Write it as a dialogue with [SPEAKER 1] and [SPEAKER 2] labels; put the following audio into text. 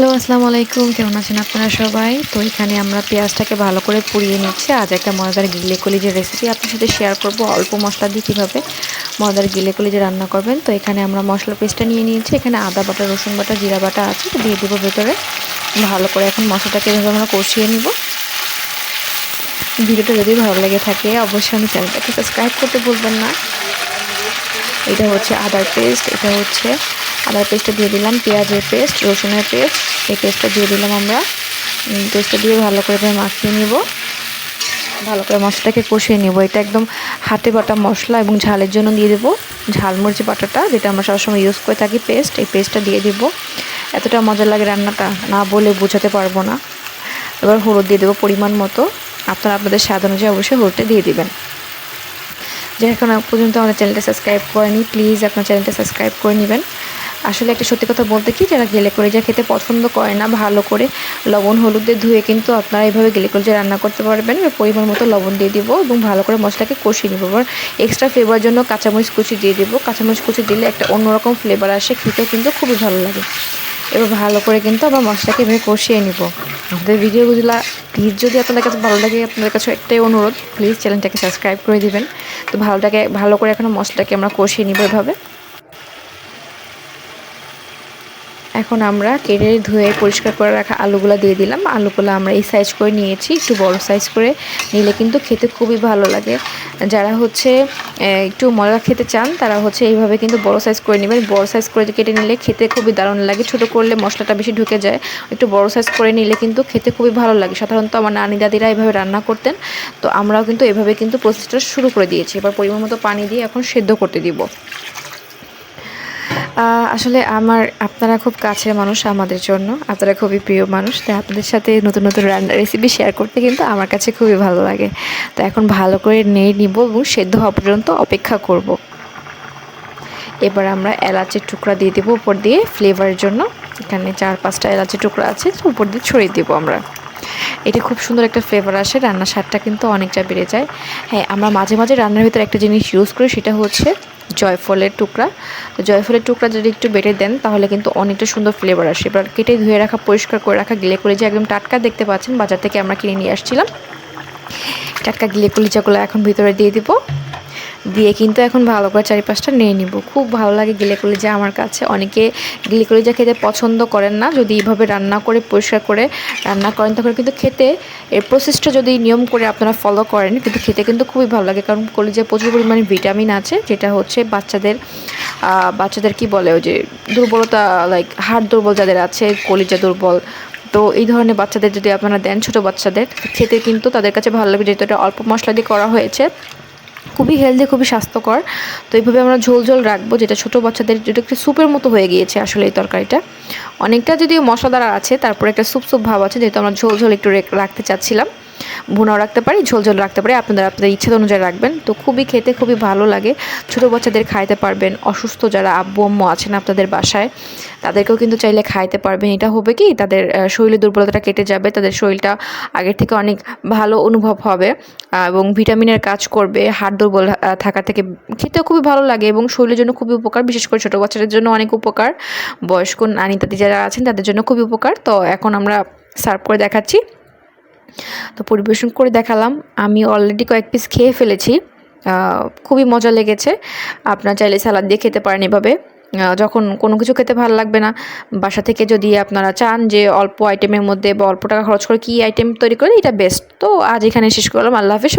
[SPEAKER 1] Hello, আসসালামু আলাইকুম। কেমন আছেন আপনারা সবাই? তো এখানে আমরা পেঁয়াজটাকে ভালো করে পুড়িয়ে নিচ্ছি। আজ একটা মজাদার গিলে কলিজের রেসিপি আপনার সাথে শেয়ার করব, অল্প মশলা দিয়ে কীভাবে মজাদার গিলে কলিজে রান্না করবেন। তো এখানে আমরা মশলা পেস্টটা নিয়ে নিয়েছি। এখানে আদা বাটা, রসুন বাটা, জিরা বাটা আছে। দিয়ে দেবো ভেতরে। ভালো করে এখন মশলাটাকে এভাবে আমরা কষিয়ে নিব। ভিডিওটা যদি ভালো লেগে থাকে, অবশ্যই আমি চ্যানেলটাকে সাবস্ক্রাইব করতে ভুলবেন না। এটা হচ্ছে আদার পেস্ট এটা হচ্ছে আদার পেস্টটা দিয়ে দিলাম, পেঁয়াজের পেস্ট রসুনের পেস্ট এই পেস্টটা দিয়ে দিলাম আমরা। পেস্টটা দিয়ে ভালো করে মাখিয়ে নিব। ভালো করে মশলাটাকে কষিয়ে নেব। এটা একদম হাতে বাটা মশলা এবং ঝালের জন্য দিয়ে দেবো। ঝালমরিচি বাটাটা, যেটা আমরা সবসময় ইউজ করে থাকি পেস্ট এই পেস্টটা দিয়ে দেবো। এতটা মজা লাগে রান্নাটা, না বলে বোঝাতে পারব না। এবার হলুদ দিয়ে দেবো পরিমাণ মতো। আপনারা আপনাদের স্বাদ অনুযায়ী অবশ্যই হলুদটা দিয়ে দেবেন। যে এখন পর্যন্ত আমাদের চ্যানেলটা সাবস্ক্রাইব করেনি প্লিজ আপনার চ্যানেলটা সাবস্ক্রাইব করে নেবেন। আসলে একটা সত্যি কথা বলতে কি, যারা গেলে যা খেতে পছন্দ করে না, ভালো করে লবণ হলুদে ধুয়ে কিন্তু আপনারা এইভাবে গেলে করে রান্না করতে পারবেন। পরিমাণ মতো লবণ দিয়ে দিব এবং ভালো করে মশলাকে কষিয়ে নেব। এবার এক্সট্রা ফ্লেভার জন্য কাঁচামরিচ কুচি দিয়ে দেবো। কাঁচামরিচ কুচি দিলে একটা অন্যরকম ফ্লেভার আসে, খেতেও কিন্তু খুবই ভালো লাগে। এবার ভালো করে কিন্তু আবার মশলাকে এভাবে কষিয়ে নিব। আমাদের ভিডিওগুলো প্লিজ যদি আপনাদের কাছে ভালো লাগে, আপনাদের কাছে একটাই অনুরোধ প্লিজ চ্যানেলটাকে সাবস্ক্রাইব করে দিবেন। তো ভালোটাকে, ভালো করে এখন মশলাটাকে আমরা কষিয়ে নিব এভাবে। এখন আমরা কেটে ধুয়ে পরিষ্কার করে রাখা আলুগুলো দিয়ে দিলাম। আলুগুলো আমরা এই সাইজ করে নিয়েছি, একটু বড় সাইজ করে নিলে কিন্তু খেতে খুবই ভালো লাগে। যারা হচ্ছে একটু মজা খেতে চান, তারা হচ্ছে এইভাবে কিন্তু বড় সাইজ করে নেবেন। বড় সাইজ করে কেটে নিলে খেতে খুবই দারুণ লাগে। ছোট করলে মশলাটা বেশি ঢুকে যায়। একটু বড় সাইজ করে নিলে কিন্তু খেতে খুবই ভালো লাগে। সাধারণত আমার নানি দাদিরা এইভাবে রান্না করতেন। তো আমরাও কিন্তু এভাবে কিন্তু প্রসেসটা শুরু করে দিয়েছি। এবার পরিমাণ মতো পানি দিয়ে এখন সেদ্ধ করতে দিব। আসলে আমার, আপনারা খুব কাছের মানুষ আমাদের জন্য। আপনারা খুবই প্রিয় মানুষ। তাই আপনাদের সাথে নতুন নতুন রান্নার রেসিপি শেয়ার করতে কিন্তু আমার কাছে খুবই ভালো লাগে। তো এখন ভালো করে নিয়ে নিব এবং সেদ্ধ হওয়া পর্যন্ত অপেক্ষা করব। এবার আমরা এলাচের টুকরা দিয়ে দেবো উপর দিয়ে ফ্লেভারের জন্য। এখানে চার পাঁচটা এলাচের টুকরা আছে উপর দিয়ে ছড়িয়ে দেবো আমরা। এটা খুব সুন্দর একটা ফ্লেভার আসে, রান্নার স্বাদটা কিন্তু অনেকটা বেড়ে যায়। হ্যাঁ আমরা মাঝে মাঝে রান্নার ভিতরে একটা জিনিস ইউজ করি, সেটা হচ্ছে জয়ফলের টুকরা। তো জয়ফলের টুকরা যদি একটু বেটে দেন, তাহলে কিন্তু অনেকটা সুন্দর ফ্লেভার আসে। এবার কেটে ধুয়ে রাখা, পরিষ্কার করে রাখা গিলে করে যে একদম টাটকা দেখতে পাচ্ছেন, বাজার থেকে আমরা কিনে নিয়ে আসছিলাম। টাটকা গিলে কলিচাগুলো এখন ভিতরে দিয়ে দিব। দিয়ে কিন্তু এখন ভালো করে চারিপাশটা নিয়ে নিব। খুব ভালো লাগে গিলে কলিজা আমার কাছে। অনেকে গিলে কলিজা খেতে পছন্দ করেন না, যদি এইভাবে রান্না করে, পরিষ্কার করে রান্না করেন, তখন কিন্তু খেতে এর প্রসেসটা যদি নিয়ম করে আপনারা ফলো করেন, কিন্তু খেতে কিন্তু খুবই ভালো লাগে। কারণ কলিজায় প্রচুর পরিমাণে ভিটামিন আছে, যেটা হচ্ছে বাচ্চাদের বাচ্চাদের কি বলে ওই যে দুর্বলতা লাইক হাড় দুর্বল যাদের আছে, কলিজা দুর্বল। তো এই ধরনের বাচ্চাদের যদি আপনারা দেন, ছোটো বাচ্চাদের, খেতে কিন্তু তাদের কাছে ভালো লাগবে। যেহেতু এটা অল্প মশলা দিয়ে করা হয়েছে খুবই হেলদি খুবই স্বাস্থ্যকর। তো এইভাবে আমরা ঝোল ঝোল রাখব, যেটা ছোটো বাচ্চাদের যেটা একটু স্যুপের মতো হয়ে গিয়েছে আসলে এই তরকারিটা। অনেকটা যদিও মশলাদার আছে, তারপরে একটা স্যুপ স্যুপ ভাব আছে, যেহেতু আমরা ঝোল ঝোল একটু রাখতে চাচ্ছিলাম। ভুনাও রাখতে পারি, ঝোল ঝোল রাখতে পারি, আপনাদের আপনাদের ইচ্ছা অনুযায়ী রাখবেন। তো খুবই খেতে খুবই ভালো লাগে। ছোটো বাচ্চাদের খাইতে পারবেন, অসুস্থ যারা আব্বু আম্মু আছেন আপনাদের বাসায়, তাদেরকেও কিন্তু চাইলে খাইতে পারবেন। এটা হবে কি, তাদের শরীরের দুর্বলতাটা কেটে যাবে, তাদের শরীরটা আগের থেকে অনেক ভালো অনুভব হবে এবং ভিটামিনের কাজ করবে, হাড় দুর্বল থাকা থেকে খেতেও খুবই ভালো লাগে এবং শরীরের জন্য খুবই উপকার, বিশেষ করে ছোটো বাচ্চাদের জন্য অনেক উপকার। বয়স্ক নানি তাদের যারা আছেন, তাদের জন্য খুবই উপকার। তো এখন আমরা সার্ভ করে দেখাচ্ছি। তো পরিবেশন করে দেখালাম। আমি অলরেডি কয়েক পিস খেয়ে ফেলেছি। খুবই মজা লেগেছে। আপনার চাইলে সালাদ দিয়ে খেতে পারেন এভাবে। যখন কোনো কিছু খেতে ভালো লাগবে না, বাসা থেকে যদি আপনারা চান যে অল্প আইটেমের মধ্যে বা অল্প টাকা খরচ করে কী আইটেম তৈরি করে এটা বেস্ট তো আজ এখানে শেষ করলাম। আল্লাহ হাফিজ।